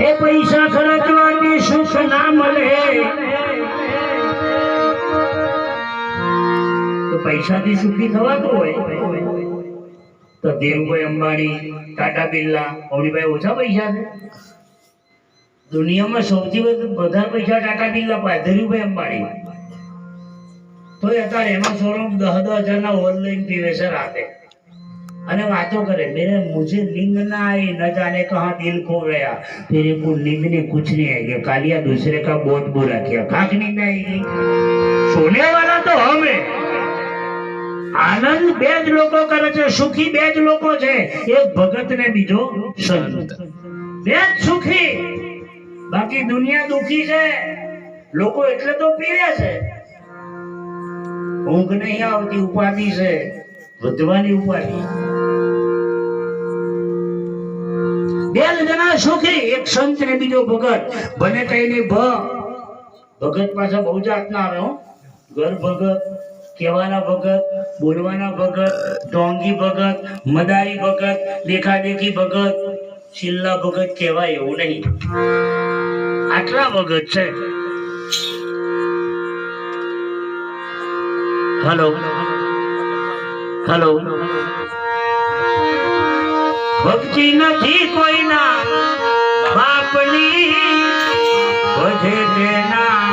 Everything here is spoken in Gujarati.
એ પૈસા ખર્ચવાથી સુખ ના મળે. તો પૈસાથી સુખી થવાતું હોય. તો ધીરુભાઈ અંબાણી, ટાટા બિરલા અવળીભાઈ ઓછા પૈસા છે. દુનિયામાં સૌથી વધુ બધા પૈસા ટાટા બિરલા પાસે, ધીરુભાઈ અંબાણી. તો અત્યારે એમાં શોરૂમ દસ દસ હજારના ઓનલાઈન પીવે છે રાતે અને વાતો કરે, મેરે મુજે लिंग ना आई न जाने દિલ दिल खो गया तेरे को लिंग ने कुछ नहीं आई गया कालिया दूसरे का बहुत बुरा किया काक नींद आई गई सोने वाला तो हमें આનંદ બે જ લોકો કરે છે, સુખી બે જ લોકો છે, એક ભગત ને બીજો સંત બે જ સુખી? બાકી દુનિયા દુખી છે? લોકો એટલે તો પીડે છે. ઊંઘ નહીં આવતી, ઉપાધિ છે, વધવાની ઉપાધિ જણા સુખી. એક સંત ને બીજો ભગત. બને કઈ નહીં ભગત પાછા બહુ જાતના આવે હો. ઘર ભગત, કહેવાના ભગત, બોલવાના ભગત, ઢોંગી ભગત, મદારી ભગત, દેખાદેખી ભગત. છેલ્લા ભગત કહેવાય એવું નહીં. આટલા ભગત છે. હલો. હલો. ભક્તિ નથી કોઈના. બાપની ભજે તેના